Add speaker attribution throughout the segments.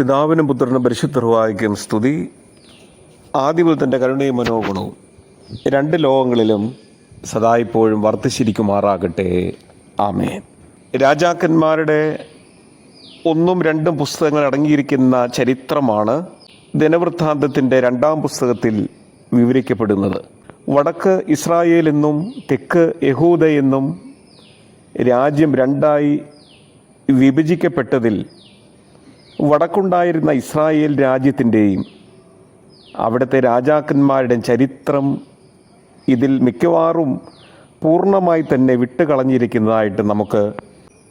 Speaker 1: പിതാവിനും പുത്രനും പരിശുദ്ധർവായിക്കും സ്തുതി. ആദ്യമുതൽ തന്റെ കരുണയും മനോഗുണവും രണ്ട് ലോകങ്ങളിലും സദാ ഇപ്പോഴും വർദ്ധിച്ചിരിക്കുമാറാകട്ടെ. ആമേ രാജാക്കന്മാരുടെ ഒന്നും രണ്ടും പുസ്തകങ്ങൾ അടങ്ങിയിരിക്കുന്ന ചരിത്രമാണ് ദിനവൃത്താന്തത്തിന്റെ രണ്ടാം പുസ്തകത്തിൽ വിവരിക്കപ്പെടുന്നത്. വടക്ക് ഇസ്രായേൽ എന്നും തെക്ക് യഹൂദ എന്നും രാജ്യം രണ്ടായി വിഭജിക്കപ്പെട്ടതിൽ വടക്കുണ്ടായിരുന്ന ഇസ്രായേൽ രാജ്യത്തിന്റെയും അവിടുത്തെ രാജാക്കന്മാരുടെ ചരിത്രം ഇതിൽ മിക്കവാറും പൂർണമായി തന്നെ വിട്ടുകളഞ്ഞിരിക്കുന്നതായിട്ട് നമുക്ക്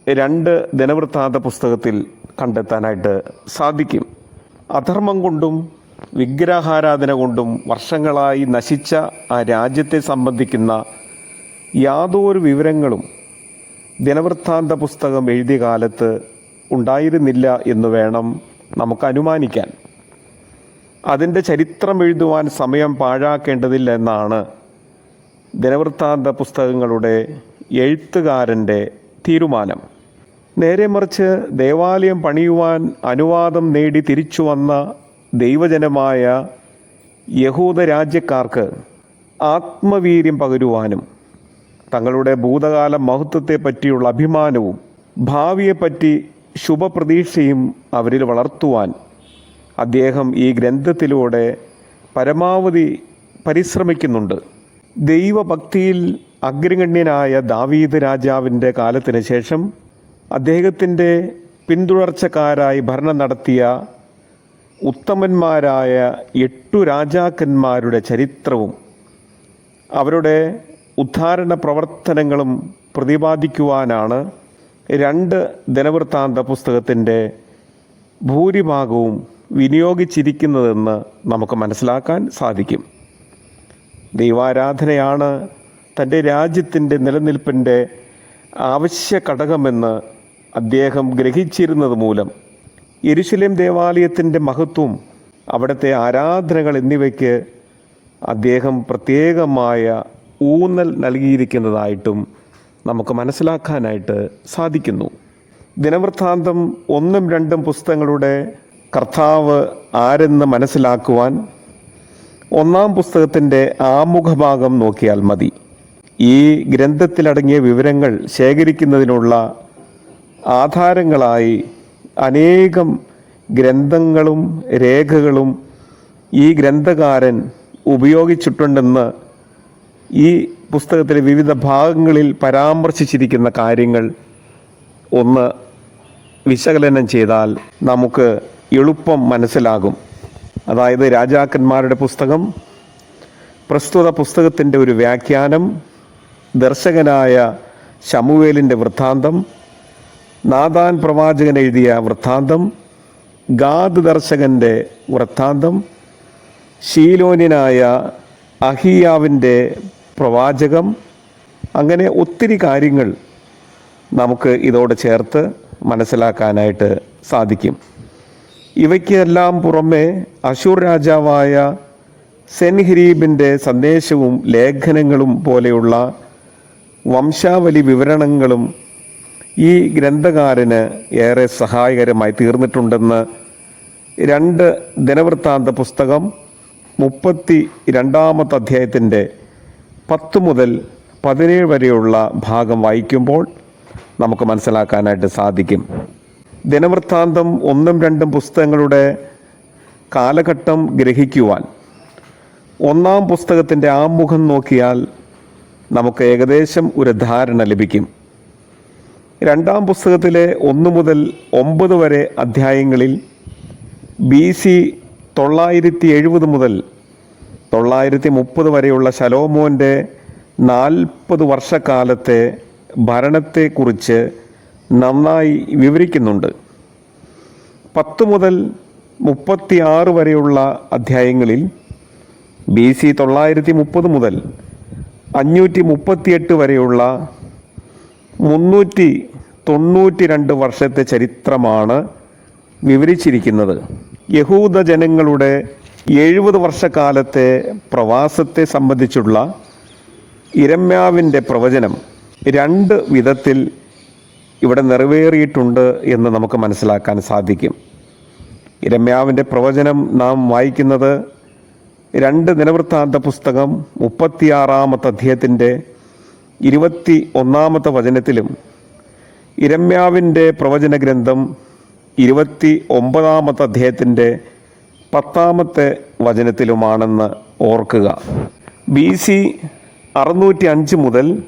Speaker 1: രണ്ട് ദിനവൃത്താന്ത പുസ്തകത്തിൽ കണ്ടെത്താനായിട്ട് സാധിക്കും. അധർമ്മം കൊണ്ടും വിഗ്രഹാരാധന കൊണ്ടും വർഷങ്ങളായി നശിച്ച ആ രാജ്യത്തെ സംബന്ധിക്കുന്ന യാതൊരു വിവരങ്ങളും ദിനവൃത്താന്ത പുസ്തകം എഴുതിയ കാലത്ത് ഉണ്ടായിരുന്നില്ല എന്ന് വേണം നമുക്ക് അനുമാനിക്കാൻ. അതിന്റെ ചരിത്രം എഴുതുവാൻ സമയം പാഴാക്കേണ്ടതില്ല എന്നാണ് ദിനവൃത്താന്ത പുസ്തകങ്ങളുടെ എഴുത്തുകാരന്റെ തീരുമാനം. നേരെ മറിച്ച് ദേവാലയം പണിയുവാൻ അനുവാദം നേടി തിരിച്ചു വന്ന ദൈവജനമായ യഹൂദ രാജ്യക്കാർക്ക് ആത്മവീര്യം പകരുവാനും തങ്ങളുടെ ഭൂതകാല മഹത്വത്തെപ്പറ്റിയുള്ള അഭിമാനവും ഭാവിയെപ്പറ്റി ശുഭപ്രതീക്ഷയും അവരിൽ വളർത്തുവാൻ അദ്ദേഹം ഈ ഗ്രന്ഥത്തിലൂടെ പരമാവധി പരിശ്രമിക്കുന്നുണ്ട്. ദൈവഭക്തിയിൽ അഗ്രഗണ്യനായ ദാവീദ് രാജാവിന്റെ കാലത്തിന് ശേഷം അദ്ദേഹത്തിന്റെ പിന്തുടർച്ചക്കാരായി ഭരണം നടത്തിയ ഉത്തമന്മാരായ എട്ടു രാജാക്കന്മാരുടെ ചരിത്രവും അവരുടെ ഉദ്ധാരണ പ്രവർത്തനങ്ങളും പ്രതിപാദിക്കുവാനാണ് രണ്ട് ദിനവൃത്താന്ത പുസ്തകത്തിന്റെ ഭൂരിഭാഗവും വിനിയോഗിച്ചിരിക്കുന്നതെന്ന് നമുക്ക് മനസ്സിലാക്കാൻ സാധിക്കും. ദൈവാരാധനയാണ് തന്റെ രാജ്യത്തിന്റെ നിലനിൽപ്പിന്റെ ആവശ്യ ഘടകമെന്ന് അദ്ദേഹം ഗ്രഹിച്ചിരുന്നത് മൂലം. യെരുശലേം ദേവാലയത്തിന്റെ മഹത്വം അവിടുത്തെ ആരാധനകൾ എന്നിവയ്ക്ക് അദ്ദേഹം പ്രത്യേകമായ ഊന്നൽ നൽകിയിരിക്കുന്നതായിട്ടും നമുക്ക് മനസ്സിലാക്കാനായിട്ട് സാധിക്കുന്നു. ദിനവൃത്താന്തം ഒന്നും രണ്ടും പുസ്തകങ്ങളുടെ കർത്താവ് ആരെന്ന് മനസ്സിലാക്കുവാൻ ഒന്നാം പുസ്തകത്തിന്റെ ആമുഖഭാഗം നോക്കിയാൽ മതി. ഈ ഗ്രന്ഥത്തിലടങ്ങിയ വിവരങ്ങൾ ശേഖരിക്കുന്നതിനുള്ള ആധാരങ്ങളായി അനേകം ഗ്രന്ഥങ്ങളും രേഖകളും ഈ ഗ്രന്ഥകാരൻ ഉപയോഗിച്ചിട്ടുണ്ടെന്ന് ഈ പുസ്തകത്തിലെ വിവിധ ഭാഗങ്ങളിൽ പരാമർശിച്ചിരിക്കുന്ന കാര്യങ്ങൾ ഒന്ന് വിശകലനം ചെയ്താൽ നമുക്ക് എളുപ്പം മനസ്സിലാകും. അതായത് രാജാക്കന്മാരുടെ പുസ്തകം പ്രസ്തുത പുസ്തകത്തിന്റെ ഒരു വ്യാഖ്യാനം ദർശകനായ ശമുവേലിന്റെ വൃത്താന്തം നാദാൻ പ്രവാചകൻ എഴുതിയ വൃത്താന്തം ഗാദ് ദർശകന്റെ വൃത്താന്തം ശീലോന്യനായ അഹിയാവിന്റെ പ്രവാചകം. അങ്ങനെ ഒത്തിരി കാര്യങ്ങൾ നമുക്ക് ഇതോട് ചേർത്ത് മനസ്സിലാക്കാനായിട്ട് സാധിക്കും. ഇവയ്ക്കെല്ലാം പുറമെ അശൂർ രാജാവായ സെൻഹിരീബിന്റെ സന്ദേശവും ലേഖനങ്ങളും പോലെയുള്ള വംശാവലി വിവരണങ്ങളും ഈ ഗ്രന്ഥകാരന് ഏറെ സഹായകരമായി തീർന്നിട്ടുണ്ടെന്ന് രണ്ട് ദിനവൃത്താന്ത പുസ്തകം മുപ്പത്തി രണ്ടാമത്തെ അധ്യായത്തിന്റെ പത്ത് മുതൽ പതിനേഴ് വരെയുള്ള ഭാഗം വായിക്കുമ്പോൾ നമുക്ക് മനസ്സിലാക്കാനായിട്ട് സാധിക്കും. ദിനവൃത്താന്തം ഒന്നും രണ്ടും പുസ്തകങ്ങളുടെ കാലഘട്ടം ഗ്രഹിക്കുവാൻ ഒന്നാം പുസ്തകത്തിന്റെ ആമുഖം നോക്കിയാൽ നമുക്ക് ഏകദേശം ഒരു ധാരണ ലഭിക്കും. രണ്ടാം പുസ്തകത്തിലെ ഒന്ന് മുതൽ ഒമ്പത് വരെ അധ്യായങ്ങളിൽ ബി സി തൊള്ളായിരത്തി എഴുപത് മുതൽ തൊള്ളായിരത്തി മുപ്പത് വരെയുള്ള ശലോമോന്റെ നാൽപ്പത് വർഷക്കാലത്തെ ഭരണത്തെക്കുറിച്ച് നന്നായി വിവരിക്കുന്നുണ്ട്. പത്ത് മുതൽ മുപ്പത്തി ആറ് വരെയുള്ള അധ്യായങ്ങളിൽ ബി സി തൊള്ളായിരത്തി മുപ്പത് മുതൽ അഞ്ഞൂറ്റി മുപ്പത്തിയെട്ട് വരെയുള്ള മുന്നൂറ്റി തൊണ്ണൂറ്റി രണ്ട് വർഷത്തെ ചരിത്രമാണ് വിവരിച്ചിരിക്കുന്നത്. യഹൂദ ജനങ്ങളുടെ എഴുപത് വർഷക്കാലത്തെ പ്രവാസത്തെ സംബന്ധിച്ചുള്ള ഇരമ്യാവിന്റെ പ്രവചനം രണ്ട് വിധത്തിൽ ഇവിടെ നിറവേറിയിട്ടുണ്ട് എന്ന് നമുക്ക് മനസ്സിലാക്കാൻ സാധിക്കും. ഇരമ്യാവിന്റെ പ്രവചനം നാം വായിക്കുന്നത് രണ്ട് നിലവൃത്താന്ത പുസ്തകം മുപ്പത്തിയാറാമത്തെ അധ്യായത്തിന്റെ ഇരുപത്തി ഒന്നാമത്തെ വചനത്തിലും ഇരമ്യാവിന്റെ പ്രവചന ഗ്രന്ഥം ഇരുപത്തി ഒമ്പതാമത്തെ അധ്യായത്തിന്റെ പത്താമത്തെ വചനത്തിലുമാണെന്ന് ഓർക്കുക. ബി സി അറുന്നൂറ്റി അഞ്ച് മുതൽ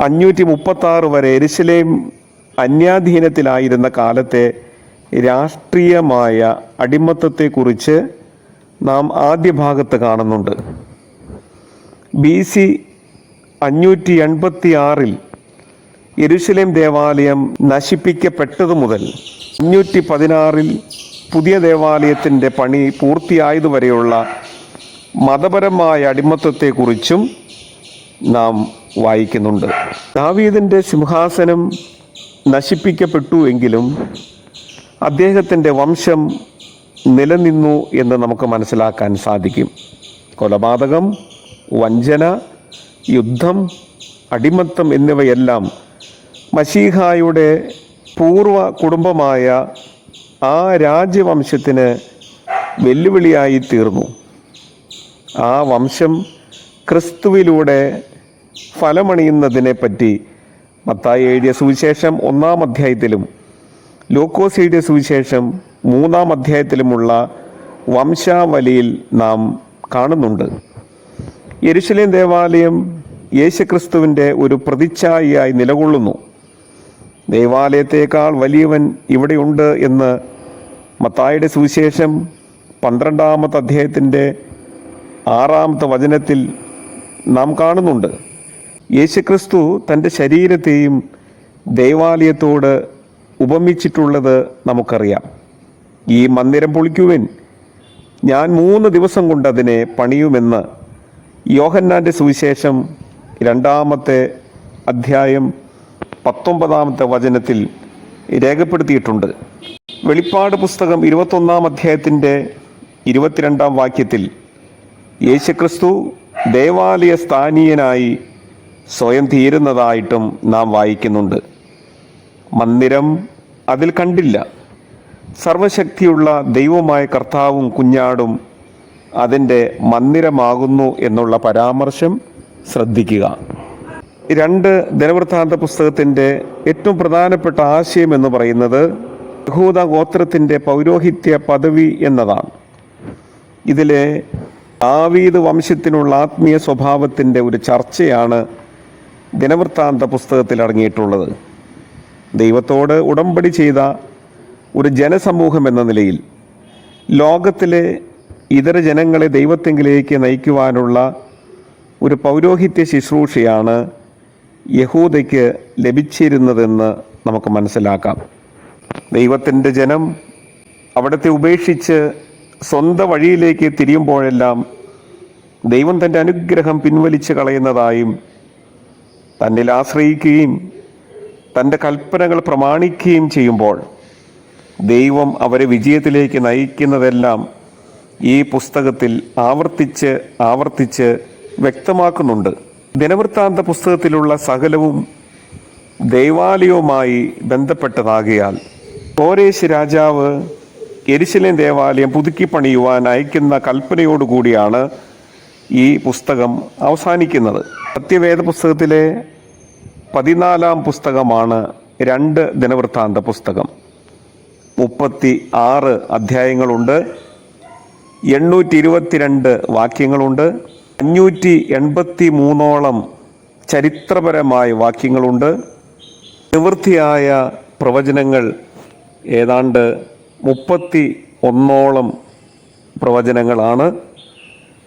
Speaker 1: അഞ്ഞൂറ്റി മുപ്പത്താറ് വരെ എരിശിലേം അന്യാധീനത്തിലായിരുന്ന കാലത്തെ രാഷ്ട്രീയമായ അടിമത്തത്തെക്കുറിച്ച് നാം ആദ്യ ഭാഗത്ത് കാണുന്നുണ്ട്. ബി സി അഞ്ഞൂറ്റി എൺപത്തി ആറിൽ യെരുശലേം ദേവാലയം നശിപ്പിക്കപ്പെട്ടതു മുതൽ അഞ്ഞൂറ്റി പതിനാറിൽ പുതിയ ദേവാലയത്തിന്റെ പണി പൂർത്തിയായതുവരെയുള്ള മതപരമായ അടിമത്തത്തെക്കുറിച്ചും നാം വായിക്കുന്നുണ്ട്. ദാവീദിന്റെ സിംഹാസനം നശിപ്പിക്കപ്പെട്ടു എങ്കിലും അദ്ദേഹത്തിന്റെ വംശം നിലനിന്നു എന്ന് നമുക്ക് മനസ്സിലാക്കാൻ സാധിക്കും. കൊലപാതകം വഞ്ചന യുദ്ധം അടിമത്തം എന്നിവയെല്ലാം മഷീഹായുടെ പൂർവ കുടുംബമായ ആ രാജ്യവംശത്തിന് വെല്ലുവിളിയായി തീർന്നു. ആ വംശം ക്രിസ്തുവിലൂടെ ഫലമണിയുന്നതിനെ പറ്റി മത്തായി എഴുതിയ സുവിശേഷം ഒന്നാം അധ്യായത്തിലും ലൂക്കോസ് എഴുതിയ സുവിശേഷം മൂന്നാം അധ്യായത്തിലുമുള്ള വംശാവലിയിൽ നാം കാണുന്നുണ്ട്. യരുഷലേം ദേവാലയം യേശുക്രിസ്തുവിന്റെ ഒരു പ്രതിച്ഛായിയായി നിലകൊള്ളുന്നു. ദേവാലയത്തേക്കാൾ വലിയവൻ ഇവിടെയുണ്ട് എന്ന് മത്തായുടെ സുവിശേഷം പന്ത്രണ്ടാമത്തെ അധ്യായത്തിന്റെ ആറാമത്തെ വചനത്തിൽ നാം കാണുന്നുണ്ട്. യേശുക്രിസ്തു തന്റെ ശരീരത്തെയും ദേവാലയത്തോട് ഉപമിച്ചിട്ടുള്ളത് നമുക്കറിയാം. ഈ മന്ദിരം പൊളിക്കുവിൻ. ഞാൻ മൂന്ന് ദിവസം കൊണ്ട് അതിനെ പണിയുമെന്ന് യോഹന്നാന്റെ സുവിശേഷം രണ്ടാമത്തെ അധ്യായം പത്തൊമ്പതാമത്തെ വചനത്തിൽ രേഖപ്പെടുത്തിയിട്ടുണ്ട്. വെളിപ്പാട് പുസ്തകം ഇരുപത്തൊന്നാം അധ്യായത്തിന്റെ ഇരുപത്തിരണ്ടാം വാക്യത്തിൽ യേശുക്രിസ്തു ദേവാലയ സ്ഥാനീയനായി സ്വയം തീരുന്നതായിട്ടും നാം വായിക്കുന്നുണ്ട്. മന്ദിരം അതിൽ കണ്ടില്ല. സർവശക്തിയുള്ള ദൈവമായ കർത്താവും കുഞ്ഞാടും അതിന്റെ മന്ദിരമാകുന്നു എന്നുള്ള പരാമർശം ശ്രദ്ധിക്കുക. രണ്ട് ദിനവൃത്താന്ത പുസ്തകത്തിന്റെ ഏറ്റവും പ്രധാനപ്പെട്ട ആശയം എന്ന് പറയുന്നത് യഹൂദ ഗോത്രത്തിന്റെ പൗരോഹിത്യ പദവി എന്നതാണ്. ഇതിലെ ആവീത് വംശത്തിനുള്ള ആത്മീയ സ്വഭാവത്തിന്റെ ഒരു ചർച്ചയാണ് ദിനവൃത്താന്ത പുസ്തകത്തിൽ അടങ്ങിയിട്ടുള്ളത്. ദൈവത്തോട് ഉടമ്പടി ചെയ്ത ഒരു ജനസമൂഹം എന്ന നിലയിൽ ലോകത്തിലെ ഇതര ജനങ്ങളെ ദൈവത്തെങ്കിലേക്ക് നയിക്കുവാനുള്ള ഒരു പൗരോഹിത്യ ശുശ്രൂഷയാണ് യഹൂദയ്ക്ക് ലഭിച്ചിരുന്നതെന്ന് നമുക്ക് മനസ്സിലാക്കാം. ദൈവത്തിന്റെ ജനം അവിടുത്തെ ഉപേക്ഷിച്ച് സ്വന്തം വഴിയിലേക്ക് തിരിയുമ്പോഴെല്ലാം ദൈവം തന്റെ അനുഗ്രഹം പിൻവലിച്ച് കളയുന്നതായും തന്നിൽ ആശ്രയിക്കുകയും തന്റെ കൽപ്പനകൾ പ്രമാണിക്കുകയും ചെയ്യുമ്പോൾ ദൈവം അവരെ വിജയത്തിലേക്ക് നയിക്കുന്നതെല്ലാം ഈ പുസ്തകത്തിൽ ആവർത്തിച്ച് ആവർത്തിച്ച് വ്യക്തമാക്കുന്നുണ്ട്. ദിനവൃത്താന്ത പുസ്തകത്തിലുള്ള സകലവും ദൈവാലയവുമായി ബന്ധപ്പെട്ടതാകിയാൽ കോരേശ് രാജാവ് എരിശിലേം ദേവാലയം പുതുക്കി പണിയുവാൻ അയക്കുന്ന കൽപ്പനയോടുകൂടിയാണ് ഈ പുസ്തകം അവസാനിക്കുന്നത്. സത്യവേദ പുസ്തകത്തിലെ പതിനാലാം പുസ്തകമാണ് രണ്ട് ദിനവൃത്താന്ത പുസ്തകം. മുപ്പത്തി ആറ് അധ്യായങ്ങളുണ്ട്. എണ്ണൂറ്റി ഇരുപത്തിരണ്ട് വാക്യങ്ങളുണ്ട്. അഞ്ഞൂറ്റി എൺപത്തി മൂന്നോളം ചരിത്രപരമായ വാക്യങ്ങളുണ്ട്. നിവൃത്തിയായ പ്രവചനങ്ങൾ ഏതാണ്ട് മുപ്പത്തി ഒന്നോളം പ്രവചനങ്ങളാണ്.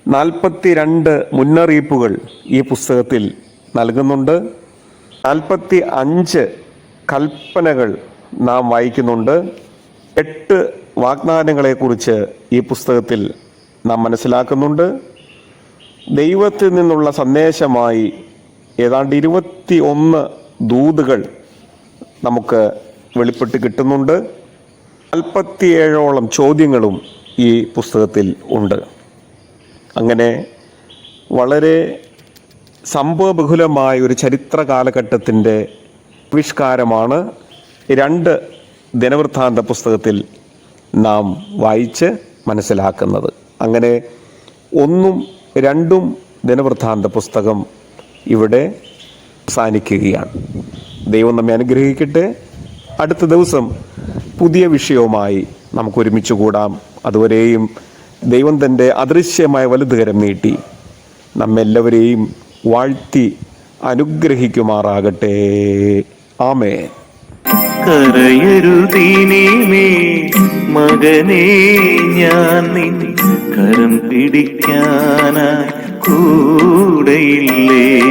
Speaker 1: നാൽപ്പത്തി രണ്ട് മുന്നറിയിപ്പുകൾ ഈ പുസ്തകത്തിൽ നൽകുന്നുണ്ട്. നാൽപ്പത്തി അഞ്ച് കൽപ്പനകൾ നാം വായിക്കുന്നുണ്ട്. എട്ട് വാഗ്ദാനങ്ങളെക്കുറിച്ച് ഈ പുസ്തകത്തിൽ നാം മനസ്സിലാക്കുന്നുണ്ട്. ദൈവത്തിൽ നിന്നുള്ള സന്ദേശമായി ഏതാണ്ട് ഇരുപത്തി ഒന്ന് ദൂതുകൾ നമുക്ക് വെളിപ്പെട്ട് കിട്ടുന്നുണ്ട്. നാൽപ്പത്തിയേഴോളം ചോദ്യങ്ങളും ഈ പുസ്തകത്തിൽ ഉണ്ട്. അങ്ങനെ വളരെ സംഭവബഹുലമായ ഒരു ചരിത്ര കാലഘട്ടത്തിന്റെ ആവിഷ്കാരമാണ് രണ്ട് ദിനവൃത്താന്ത പുസ്തകത്തിൽ നാം വായിച്ച് മനസ്സിലാക്കുന്നത്. അങ്ങനെ ഒന്നും രണ്ടും ദിനവൃത്താന്ത പുസ്തകം ഇവിടെ അവസാനിക്കുകയാണ്. ദൈവം നമ്മെ അനുഗ്രഹിക്കട്ടെ. അടുത്ത ദിവസം പുതിയ വിഷയവുമായി നമുക്ക് ഒരുമിച്ച് കൂടാം. അതുവരെയും ദൈവം തന്റെ അദൃശ്യമായ വലുതുകരം നീട്ടി നമ്മെല്ലാവരെയും വാഴ്ത്തി അനുഗ്രഹിക്കുമാറാകട്ടെ. ആമേ
Speaker 2: കരയരുതീനീമേ. മകനേ ഞാൻ നിൻ കരം പിടിക്കാനായി കൂടെയില്ലേ.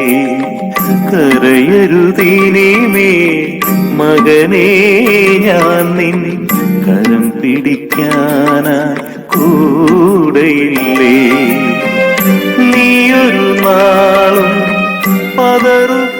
Speaker 2: കരയരുതീനീമേ മകനേ ഞാൻ നിൻ കരം പിടിക്കാനായി കൂടെയില്ലേ. നീയൊരു നാളും പതറുകയില്ല